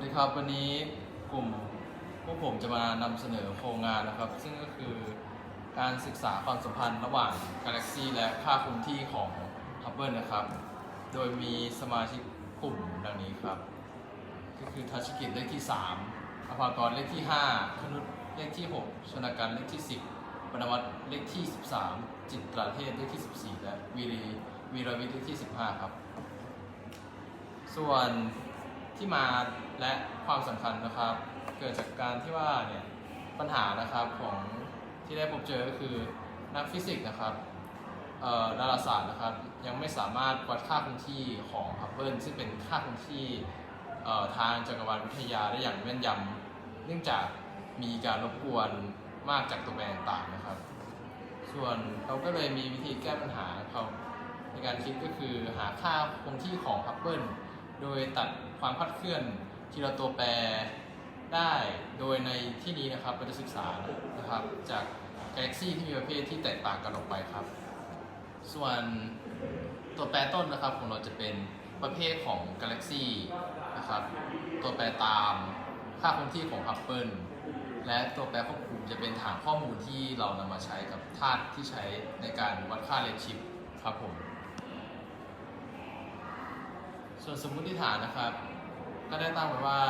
วัสดีครับวันนี้กลุ่มพวกผมจะมานำเสนอโครงงานนะครับ ซึ่งก็คือการศึกษาความสัมพันธ์ระหว่างกาแล็กซีและค่าคงที่ของฮับเบิลนะครับ โดยมีสมาชิกกลุ่มดังนี้ครับ ก็คือทัชกิจเลขที่ 3อภากรเลขที่ 5 คนุษเลขที่ 6 ชนการเลขที่ 10ปนวัตเลขที่ 13 จิตตราเทศเลขที่ 14 และวีรีวีรวิทย์เลขที่ 15 ครับ ส่วน ที่มาและความสำคัญนะครับ เกิดจากการที่ว่าเนี่ยปัญหานะครับของที่ได้พบเจอก็คือนักฟิสิกส์นะครับดาราศาสตร์นะครับยังไม่สามารถวัดค่าคงที่ของฮับเบิลซึ่งเป็นค่าคงที่ทางจักรวาลวิทยาได้อย่างแม่นยำเนื่องจากมีการรบกวนมากจากตัวแปรต่างๆนะครับ ส่วนเราก็เลยมีวิธีแก้ปัญหาเขาในการคิดก็คือหาค่าคงที่ของฮับเบิล โดยตัดความคลาดเคลื่อนทีละตัวแปรได้โดยในที่นี้นะครับเราจะศึกษานะครับจากกาแล็กซี่ที่มีประเภทที่แตกต่างกันออกไปครับ ส่วนตัวแปรต้นนะครับของเราจะเป็นประเภทของกาแล็กซี่นะครับ ตัวแปรตามค่าคงที่ของฮับเบิลและตัวแปรควบคุมจะเป็นฐานข้อมูลที่เรานำมาใช้กับธาตุที่ใช้ในการวัดค่าเรดชิปครับผม ส่วนสมมุติฐานนะครับ ก็ได้ตั้งไว้ว่า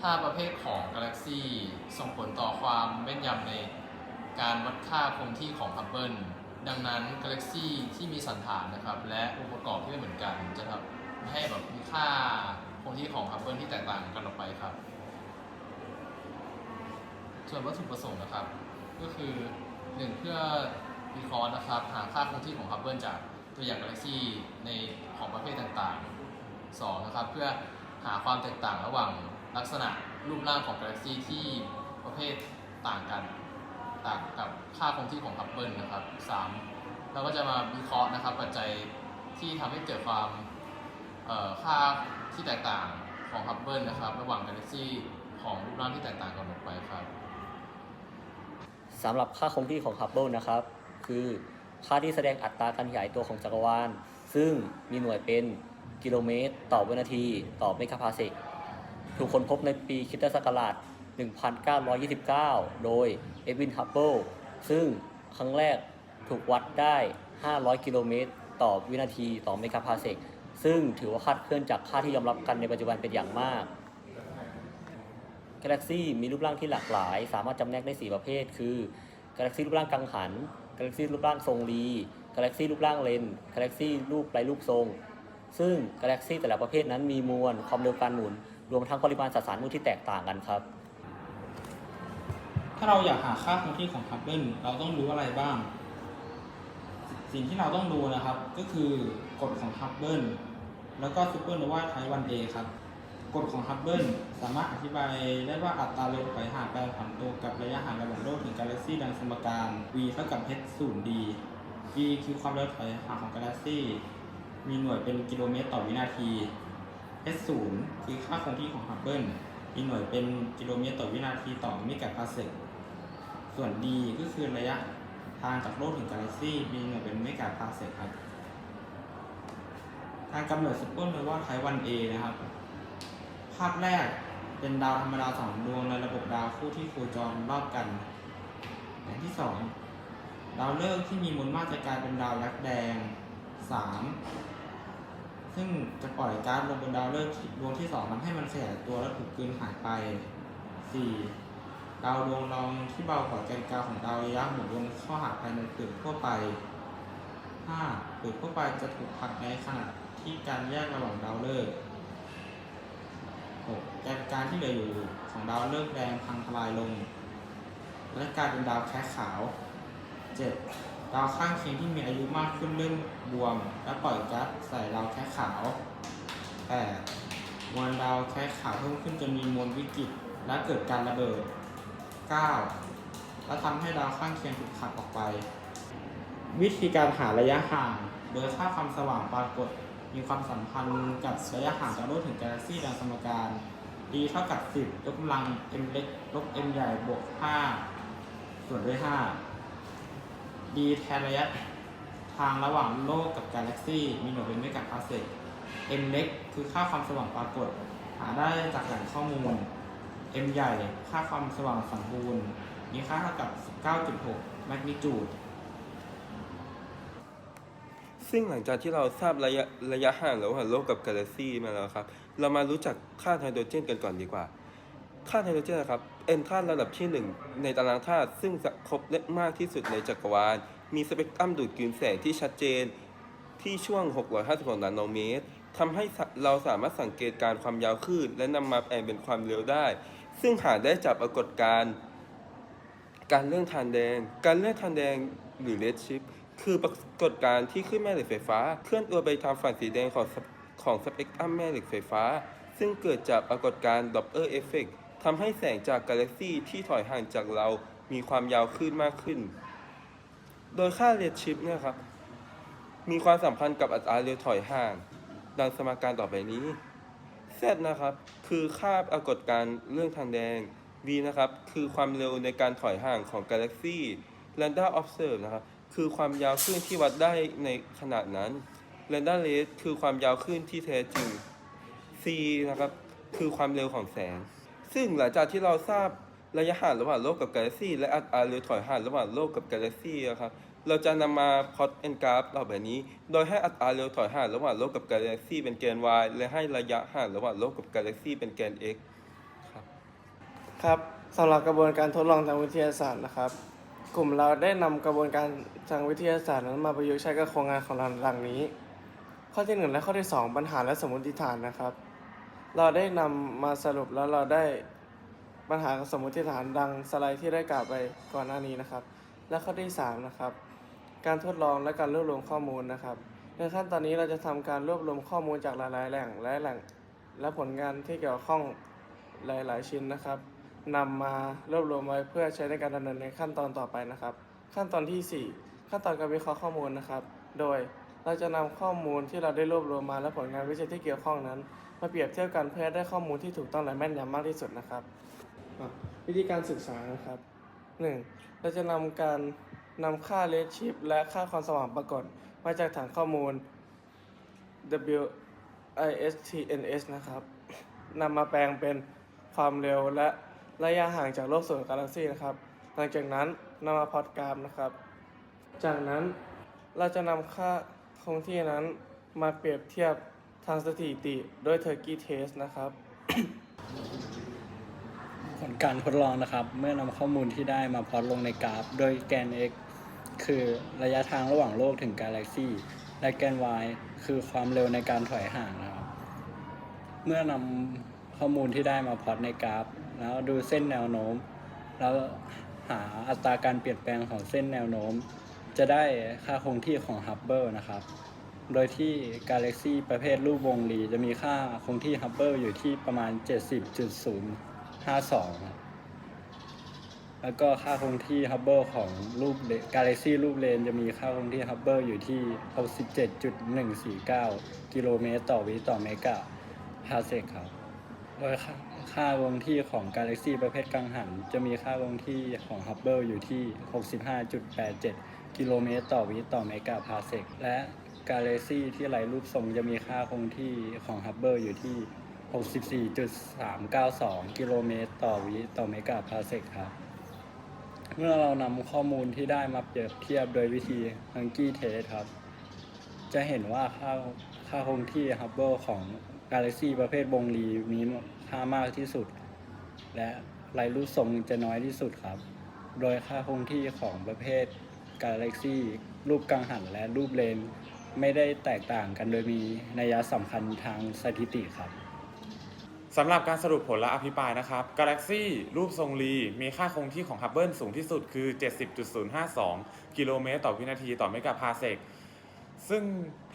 ถ้าประเภทของกาแล็กซีส่งผลต่อความแม่นยำในการวัดค่าคงที่ของฮับเบิลดังนั้นกาแล็กซีที่มีสันฐานนะครับ และองค์ประกอบที่ไม่เหมือนกัน จะทำให้แบบมีค่าคงที่ของฮับเบิลที่แตกต่างกันออกไปครับ ส่วนวัตถุประสงค์นะครับ ก็คือหนึ่งเพื่อวิเคราะห์นะครับ หาค่าคงที่ของฮับเบิลจากตัวอย่างกาแล็กซีในของประเภทต่างๆ 2นะครับเพื่อหาความแตกต่างระหว่างลักษณะรูปร่างของกาแล็กซีที่ประเภทต่างกันต่างกับค่าคงที่ของฮับเบิลนะครับ 3. เราก็จะมาวิเคราะห์นะครับปัจจัยที่ทำให้เกิดความค่าที่แตกต่างของฮับเบิลนะครับ ระหว่างกาแล็กซีของรูปร่างที่แตกต่างกันออกไปครับสำหรับค่าคงที่ของฮับเบิลนะครับ คือค่าที่แสดงอัตราการขยายตัวของจักรวาล ซึ่งมีหน่วยเป็น กิโลเมตร ต่อวินาที ต่อเมกะพาเซกถูกค้นพบในปีคิตศักราช 1929 โดยเอดวิน ฮับเบิล ซึ่งครั้งแรกถูกวัดได้ 500 กิโลเมตร ต่อวินาที ต่อเมกะพาเซกซึ่งถือว่าคาดเคลื่อนจากค่าที่ยอมรับกันในปัจจุบันเป็นอย่างมากกาแล็กซี่มีรูปร่างที่หลากหลาย สามารถจำแนกได้ 4 ประเภท คือกาแล็กซี่รูปร่างกังหันกาแล็กซี่รูปร่างทรงรีกาแล็กซี่รูปร่างเลนกาแล็กซี่รูปไร้รูปทรง ซึ่งกาแล็กซี่แต่ละประเภทนั้นมีมวลความเร็วการหมุน รวมทั้งปริมาณสสารมูลที่แตกต่างกันครับ ถ้าเราอยากหาค่าคงที่ของฮับเบิลเราต้องรู้อะไรบ้าง สิ่งที่เราต้องรู้นะครับ ก็คือกฎของฮับเบิลแล้วก็ซูเปอร์โนวาไทป์ 1A ครับกฎของฮับเบิลสามารถอธิบายได้ว่าอัตราเร็วถอยห่างแปรผันตัวกับระยะห่างระหว่างโลกถึงกาแล็กซี่ดังสมการ v เท่ากับ h 0 d v คือความเร็วถอยห่างของกาแล็กซี่ มีหน่วยเป็นกิโลเมตรต่อวินาที h 0คือค่าคงที่ของฮับเบิลมีหน่วยเป็นกิโลเมตรต่อวินาทีต่อเมกะพาเซกส่วน d ก็คือระยะทางจากโลกถึงกาแล็กซี่มีหน่วยเป็นเมกะพาเซกครับการกำเนิดซุปเปอร์โนวาไทป์ 1A นะครับ ภาพแรกเป็นดาวธรรมดาสองดวงในระบบดาวคู่ที่โคจรรอบกัน อย่างที่สองดาวฤกษ์ที่มีมวลมากจะกลายเป็นดาวยักษ์แดง 3 ซึ่งจะปล่อยก๊าซลงบนดาวฤกษ์ดวงที่สองทำให้มันขยายตัวและถูกกลืนหายไป 4. ดาวดวงรองที่เบากว่าแกนกลางของดาวระยะหมุนวนเข้าหาภายในเปลือกทั่วไป 5. เปลือกทั่วไปจะถูกผลักในขณะที่การแยกระหว่างดาวฤกษ์ 6. แกนกลางที่เหลืออยู่ของดาวฤกษ์แดงพังทลายลง และกลายเป็นดาวแคะขาว 7. ดาวข้างเคียงที่มีอายุมากขึ้นเริ่มบวม และปล่อยก๊าซใส่ดาวแคะขาว 8. มวลดาวแคะขาวเพิ่มขึ้นจนมีมวลวิกฤตและเกิดการระเบิด 9. และทำให้ดาวข้างเคียงถูกผลักออกไป วิธีการหาระยะห่าง โดยค่าความสว่างปรากฏมีความสัมพันธ์กับระยะห่างจากโลกถึงกาแล็กซี่ดังสมการ d เท่ากับ 10 ยกกำลัง m เล็กลบ m ใหญ่บวก 5 ส่วนด้วย 5 d แทนระยะทางระหว่างโลกกับกาแล็กซี่มีหน่วยเป็นเมกะพาเซก m เล็กคือค่าความสว่างปรากฏ หาได้จากแหล่งข้อมูล M ใหญ่ค่าความสว่างสมบูรณ์ มีค่าเท่ากับ 19.6 แมกนิจูดซึ่งหลังจากที่เราทราบระยะระยะห่างระหว่างโลกกับกาแล็กซี่มาแล้วครับ เรามารู้จักค่าไฮโดรเจนกันก่อนดีกว่า ค่าไฮโดรเจนนะครับ เป็นธาตุระดับที่ 1 ในตารางธาตุซึ่งจะครบและมากที่สุดในจักรวาล มีสเปกตรัมดูดกลืนแสงที่ชัดเจน ที่ช่วง 656 นาโนเมตรทำให้เราสามารถสังเกตการความยาวคลื่นและนำมาแปลงเป็นความเร็วได้ ซึ่งหาได้จากปรากฏการณ์การเลื่อนทานแดง การเลื่อนทานแดงหรือ red shift คือปรากฏการณ์ที่คลื่นแม่เหล็กไฟฟ้า เคลื่อนตัวไปทางฝั่งสีแดงของของสเปกตรัมแม่เหล็กไฟฟ้า ซึ่งเกิดจากปรากฏการณ์ Doppler effect ทำให้แสงจากกาแล็กซี่ที่ถอยห่างจากเรามีความยาวคลื่นมากขึ้น โดยค่า red shift เนี่ยครับ มีความสัมพันธ์กับอัตราเร็วถอยห่าง ดังสมการต่อไปนี้ Z นะครับ คือค่าปรากฏการเรื่องทางแดง V นะครับ คือความเร็วในการถอยห่างของกาแล็กซี่ Lambda observe นะครับ คือความยาวคลื่นที่วัดได้ในขนาดนั้น Lambda rate คือความยาวคลื่นที่แท้จริง C นะครับ คือความเร็วของแสง ซึ่งหลังจากที่เราทราบระยะห่างระหว่างโลกกับกาแล็กซีและอัตราเร็วถอยห่างระหว่างโลกกับกาแล็กซีนะครับเราจะนำมาพอตเอนกราฟต่อไปนี้ โดยให้อัตราเร็วถอยห่างระหว่างโลกกับกาแล็กซีเป็นแกน y และให้ระยะห่างระหว่างโลกกับกาแล็กซีเป็นแกน x ครับครับสำหรับกระบวนการทดลองทางวิทยาศาสตร์นะครับ กลุ่มเราได้นำกระบวนการทางวิทยาศาสตร์นั้นมาประยุกต์ใช้กับโครงงานของเราดังนี้ ข้อที่หนึ่งและข้อที่สองปัญหาและสมมติฐานนะครับ เราได้นำมาสรุปแล้วเราได้ปัญหาสมมติฐานดังสไลด์ที่ได้กล่าวไปก่อนหน้านี้นะครับ และข้อที่สามนะครับ การทดลองและการรวบรวมข้อมูลนะครับ ในขั้นตอนนี้เราจะทำการรวบรวมข้อมูลจากหลาย ๆ แหล่งและแหล่งและผลงานที่เกี่ยวข้องหลาย ๆ ชิ้นนะครับนำมารวบรวมไว้เพื่อใช้ในการดำเนินในขั้นตอนต่อไปนะครับ ขั้นตอนที่ 4 ขั้นตอนการวิเคราะห์ข้อมูลนะครับ โดยเราจะนำข้อมูลที่เราได้รวบรวมมาและผลงานวิจัยที่เกี่ยวข้องนั้น มาเปรียบเทียบกันเพื่อได้ข้อมูลที่ถูกต้องและแม่นยำมากที่สุดนะครับ วิธีการศึกษานะครับ 1. เราจะนำการนำค่าเลดชิปและค่าความสว่างปรากฏมาจากฐานข้อมูล WISTNS นะครับนำมาแปลงเป็นความเร็วและระยะห่างจากโลกส่วนกาแล็กซีนะครับ หลังจากนั้นนำมาพอตกราฟนะครับ จากนั้นเราจะนำค่าคงที่นั้นมาเปรียบเทียบ ทางสถิติด้วย Turkey Test นะครับ ผลการทดลองนะครับ เมื่อนำข้อมูลที่ได้มาพลอตลงในกราฟ โดยแกน x คือระยะทางระหว่างโลกถึงกาแล็กซีและแกน y คือความเร็วในการถอยห่างนะครับ เมื่อนำข้อมูลที่ได้มาพลอตในกราฟ แล้วดูเส้นแนวโน้ม แล้วหาอัตราการเปลี่ยนแปลงของเส้นแนวโน้ม จะได้ค่าคงที่ของฮับเบิลนะครับ โดยที่กาแล็กซีประเภทรูปวงรีจะมีค่าคงที่ฮับเบิลอยู่ที่ประมาณ 70.052 แล้วก็ค่าคงที่ฮับเบิลของรูปกาแล็กซีรูปเลนจะมีค่าคงที่ฮับเบิลอยู่ที่ 67.149 กิโลเมตรต่อวิต่อเมกะพาเซกครับ โดยค่าค่าวงที่ของกาแล็กซีประเภทกังหัน จะมีค่าวงที่ของฮับเบิลอยู่ที่ 65.87 กิโลเมตรต่อวิต่อเมกะพาเซกและ กาแล็กซีที่ไร้รูปทรงจะมีค่าคงที่ของฮับเบิลอยู่ที่ 64.392 กิโลเมตรต่อวิต่อเมกะพาเซกครับ เมื่อเรานำข้อมูลที่ได้มาเปรียบเทียบโดยวิธี Hunky Test ครับ จะเห็นว่าค่าค่าคงที่ฮับเบิลของกาแล็กซีประเภทวงรีมีค่ามากที่สุด และไรรูปทรงจะน้อยที่สุดครับ โดยค่าคงที่ของประเภทกาแล็กซีรูปกังหันและรูปเลน ไม่ได้แตกต่างกันโดยมีนัยสำคัญทางสถิติครับสำหรับการสรุปผลและอภิปรายนะครับ Galaxy รูปทรงรี มีค่าคงที่ของฮับเบิลสูงที่สุดคือ 70.052 กิโลเมตรต่อวินาทีต่อเมกะพาเซกซึ่ง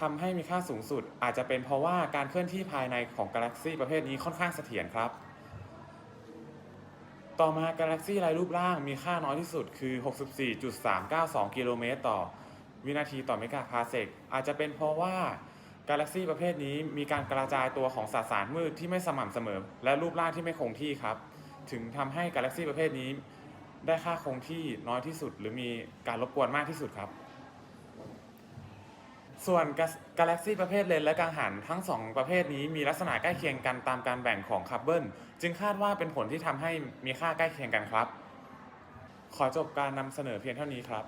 ทำให้มีค่าสูงสุด อาจจะเป็นเพราะว่าการเคลื่อนที่ภายในของ Galaxy ประเภทนี้ค่อนข้างเสถียรครับ ต่อมา Galaxy ไร้รูปร่างมีค่าน้อยที่สุดคือ 64.392 กิโลเมตรต่อ วินาทีต่อเมกะพาเซกอาจจะเป็นเพราะว่ากาแล็กซีประเภทนี้มีการกระจายตัวของสสารมืดที่ไม่สม่ำเสมอ และรูปร่างที่ไม่คงที่ครับ ถึงทำให้กาแล็กซีประเภทนี้ ได้ค่าคงที่น้อยที่สุด หรือมีการรบกวนมากที่สุดครับ ส่วนกาแล็กซีประเภทเลนและกังหันทั้งสองประเภทนี้มีลักษณะใกล้เคียงกันตามการแบ่งของคัพเบิลจึงคาดว่าเป็นผลที่ทำให้มีค่าใกล้เคียงกันครับ ขอจบการนำเสนอเพียงเท่านี้ครับ